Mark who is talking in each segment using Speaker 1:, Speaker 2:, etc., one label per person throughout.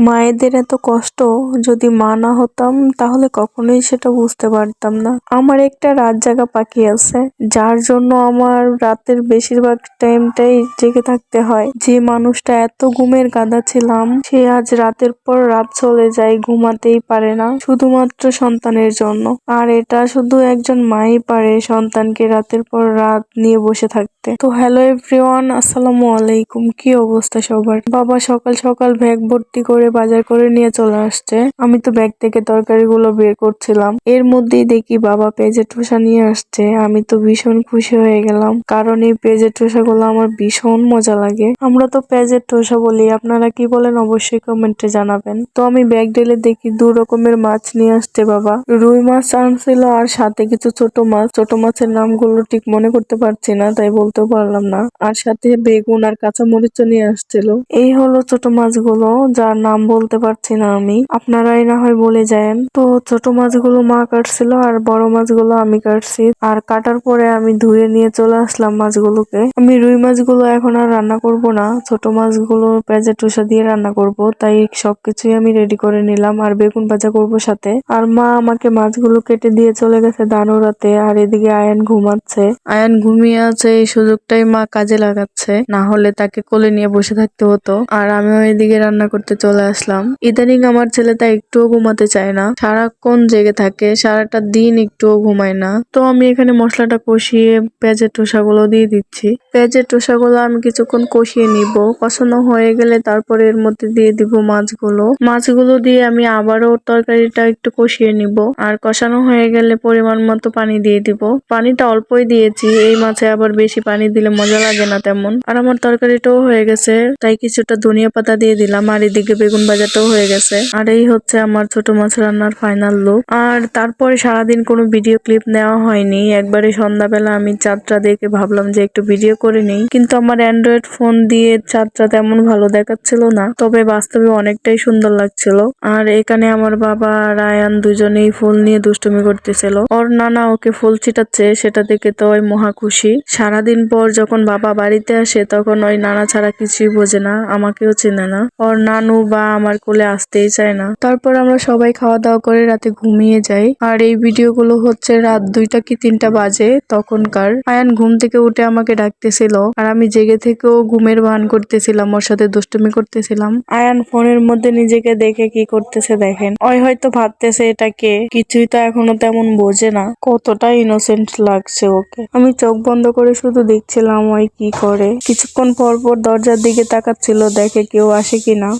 Speaker 1: মায়েদের এত কষ্ট, যদি মা না হতাম তাহলে কখনোই সেটা বুঝতে পারতাম না। আমার একটা রাত জাগা পাখি আছে, যার জন্য আমার রাতের বেশিরভাগ টাইমটাই জেগে থাকতে হয়। যে মানুষটা এত ঘুমের গাদা ছিলাম, সে আজ রাতের পর রাত চলে যায়, ঘুমাতেই পারে না। শুধুমাত্র সন্তানের জন্য। আর এটা শুধু একজন মাই পারে সন্তানকে রাতের পর রাত নিয়ে বসে থাকতে। তো হ্যালো এভরিওয়ান আসসালামু আলাইকুম। কি অবস্থা সবার? বাবা সকাল সকাল ব্যাগ ভর্তি করে বাজার করে নিয়ে চলে আসছে। আমি তো ব্যাগ থেকে তরকারিগুলো বের করছিলাম। এর মধ্যেই দেখি বাবা পেঁয়াজের ঠোসা নিয়ে আসছে। আমি তো ভীষণ খুশি হয়ে গেলাম। কারণ এই পেঁয়াজের ঠোসাগুলো আমার ভীষণ মজা লাগে। আমরা তো পেঁয়াজের ঠোসা বলি। আপনারা কি বলেন অবশ্যই কমেন্টে জানাবেন। তো আমি ব্যাগ ঢেলে দেখি দু রকমের মাছ নিয়ে আসছে বাবা। রুই মাছ আনছিল আর সাথে কিছু ছোট মাছ। ছোট মাছের নামগুলো ঠিক মনে করতে পারছি না, তাই বলতেও পারলাম না। আর সাথে বেগুন আর কাঁচা মরিচও নিয়ে আসছিল। এই হলো ছোট মাছগুলো, যার নাম বলতে পারছি না আমি। আপনারাই না হয় বলে যায়েন তো ছোট মাছগুলো মা কাটছিল আর বড় মাছগুলো আমি কাটছি। আর কাটার পরে আমি ধুয়ে নিয়ে চলে আসলাম মাছগুলোকে। আমি রুই মাছগুলো এখন আর রান্না করব না। ছোট মাছগুলো পেঁয়াজের টুসা দিয়ে রান্না করব। তাই সবকিছুই আমি রেডি করে নিলাম আর বেগুন ভাজা করব সাথে। আর মা আমাকে মাছগুলো কেটে দিয়ে চলে গেছে দানুরাতে আর এদিকে আয়ান ঘুমাচ্ছে। আয়ান ঘুমিয়ে আছে, এই সুযোগটাই মা কাজে লাগাচ্ছে। না হলে তাকে কোলে নিয়ে বসে থাকতে হতো। আর আমিও এদিকে রান্না করতে চলে আসলাম। ইদানিং আমার ছেলেটা একটুও ঘুমাতে চায় না। সারাক্ষণ জেগে থাকে, সারাটা দিন একটুও ঘুমায় না। তো আমি এখানে মশলাটা কষিয়ে পেঁয়াজের টোসাগুলো দিয়ে দিচ্ছি। পেঁয়াজের টোসাগুলো আমি কিছুক্ষণ কষিয়ে নিব। কষানো হয়ে গেলে তারপরে এর মধ্যে দিয়ে দিব মাছগুলো। মাছগুলো দিয়ে আমি আবারও তরকারিটা একটু কষিয়ে নিব। আর কষানো হয়ে গেলে পরিমাণ মতো পানি দিয়ে দিব। পানিটা অল্পই দিয়েছি। এই মাছে আবার বেশি পানি দিলে মজা লাগে না তেমন। আর আমার তরকারিটাও হয়ে গেছে। তাই কিছুটা ধনিয়া পাতা দিয়ে দিলাম। আর এদিকে বেগুন ভাজাটাও হয়ে গেছে। আর এই হচ্ছে আমার ছোট মাছ রান্নার ফাইনাল লুক আর তারপরে সারাদিন কোনো ভিডিও ক্লিপ নেওয়া হয়নি। একবারে সন্ধ্যাবেলা আমি চাঁদটা দেখে ভাবলাম যে একটু ভিডিও করে নিই। কিন্তু আমার অ্যান্ড্রয়েড ফোন দিয়ে চাঁদটা তেমন ভালো দেখাচ্ছিল না। তবে বাস্তবে অনেকটাই সুন্দর লাগছিল। আর এখানে আমার বাবা আর আয়ান দুজনেই ফুল নিয়ে দুষ্টুমি করতেছিল। ওর নানা ওকে ফুল ছিটাচ্ছে, সেটা দেখে তো ওই মহা খুশি। সারাদিন পর যখন বাবা বাড়িতে আসে, তখন ওই নানা ছাড়া কিছুই বোঝে না, আমাকেও চেনে না। ওর নানু বা আমার কোলে আসতেই চায় না। তারপর আমরা সবাই খাওয়া দাওয়া করে রাতে ঘুমিয়ে যাই। আর এই ভিডিওগুলো হচ্ছে রাত দুইটা কি তিনটা বাজে তখনকার। আয়ান ঘুম থেকে উঠে আমাকে ডাকতেছিল আর আমি জেগে থেকেও ঘুমের ভান করতেছিলাম, ওর সাথে দুষ্টুমি করতেছিলাম। আয়ান ফোনের মধ্যে নিজেকে দেখে কি করতেছে দেখেন। ওই হয়তো ভাবতেছে এটাকে কিছুই তো এখনও তেমন বোঝে না। কতটা ইনোসেন্ট লাগছে ওকে। আমি চোখ বন্ধ করে শুধু দেখছিলাম ওই কি করে। কিছুক্ষণ পর পর দরজার দিকে তাকাচ্ছিল, দেখে কেউ আসে কিনা।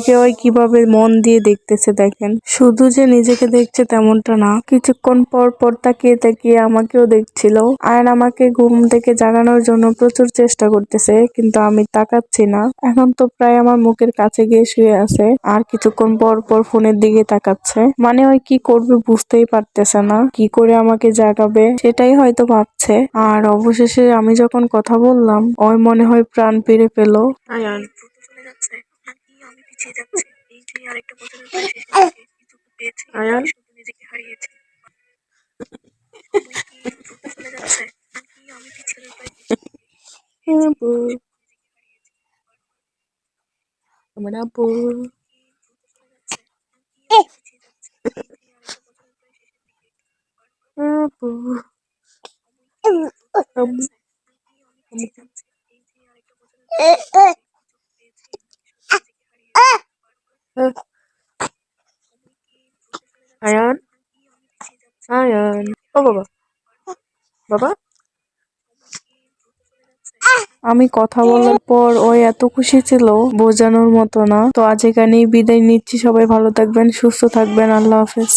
Speaker 1: নিজেকে ওই কীভাবে মন দিয়ে দেখতেছে দেখেন। শুধু যে নিজেকে দেখছে তেমনটা না, কিছুক্ষণ পর পর তাকিয়ে তাকিয়ে আমাকেও দেখছিল। আর আমাকে ঘুম থেকে জাগানোর জন্য প্রচুর চেষ্টা করতেছে, কিন্তু আমি তাকাচ্ছি না। এখন তো প্রায় আমার মুখের কাছে গিয়ে শুয়ে আছে, আর কিছুক্ষণ পর পর ফোনের দিকে তাকাচ্ছে। মানে ওই কি করবে বুঝতেই পারতেছে না, কি করে আমাকে জাগাবে? সেটাই হয়তো ভাবছে। আর অবশেষে আমি যখন কথা বললাম, ওই মনে হয় প্রাণ ফিরে পেল। পিছিয়ে যাচ্ছি। এই যে আরেকটা বছরের কিছু পেয়েছি শুধু নিজেকে হারিয়েছি। চলে যাচ্ছে? নাকি আমি পিছিয়ে আমার আয়ান আয়ান ও বাবা বাবা আমি কথা বলার পর ও এত খুশি ছিল, বোঝানোর মতো না। তো আজ এখানেই বিদায় নিচ্ছি, সবাই ভালো থাকবেন, সুস্থ থাকবেন, আল্লাহ হাফেজ।